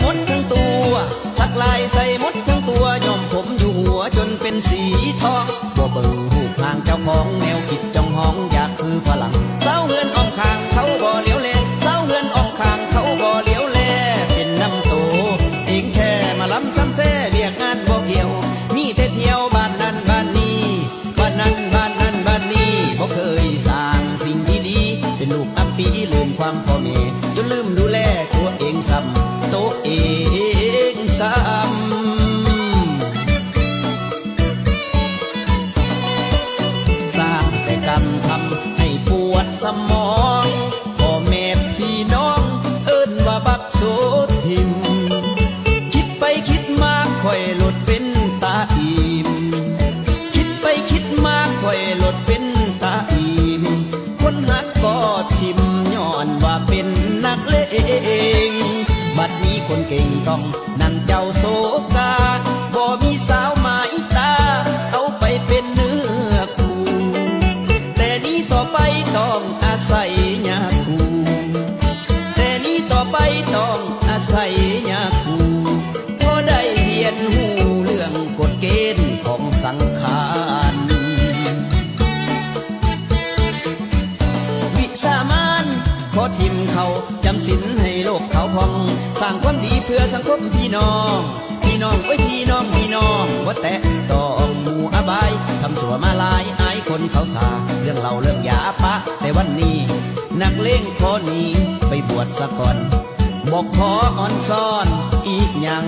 หมดทั้งตัว สักลายใส่หมดทั้งตัวยอมผมอยู่หัวจนเป็นสีทองบ่เบิ่งหูพางเจ้าของแนวคิดจ้องห้องอยากคือฝรั่งเศร้าเฮือนออกข้างเขาบ่เลียวแลเศร้าเฮือนออกข้างเขาบ่เลียวแลเป็นน้ำโตเองแค่มาล้ำซ้ำแซ่เรียกงานบ่เกี่ยว มีแต่เที่ยวบ้านนั้นบ้านนี้บ้านนั้นบ้านนั้นบ้านนี้บ่เคยสร้างสิ่งดีๆเป็นลูกอับปีลืมความพ่อแม่จนลืมดูแล รมทำให้ปวดสมองพ่อแม่พี่น้อง เอิ้นว่าบักโสทิม คิดไปคิดมาค่อยหลดเป็นตาอิ่มคิดไปคิดมาค่อยหลดเป็นตาอิ่มคนหักก็ทิมย้อนว่าเป็นนักเลงบัดนี้คนเก่งต้องนั่งเจ้าโซกาบ่มีสา นี้ต่อไปต้องอาศัยยาคูแต่นี้ต่อไปต้องอาศัยยาคูพอได้เรียนหูเรื่องกฎเกณฑ์ของสังขารวิสามานขอทิมเขาจำสินให้โลกเขาพอง สร้างความดีเพื่อสังคมพี่น้อง พี่น้องเอ้ยพี่น้อง คนเขาสาเรื่องเราเรื่องยาปะ แต่วันนี้ นักเลงขอหนีไปบวชสะก่อนบอกขออ่อนซ้อนอีกอย่าง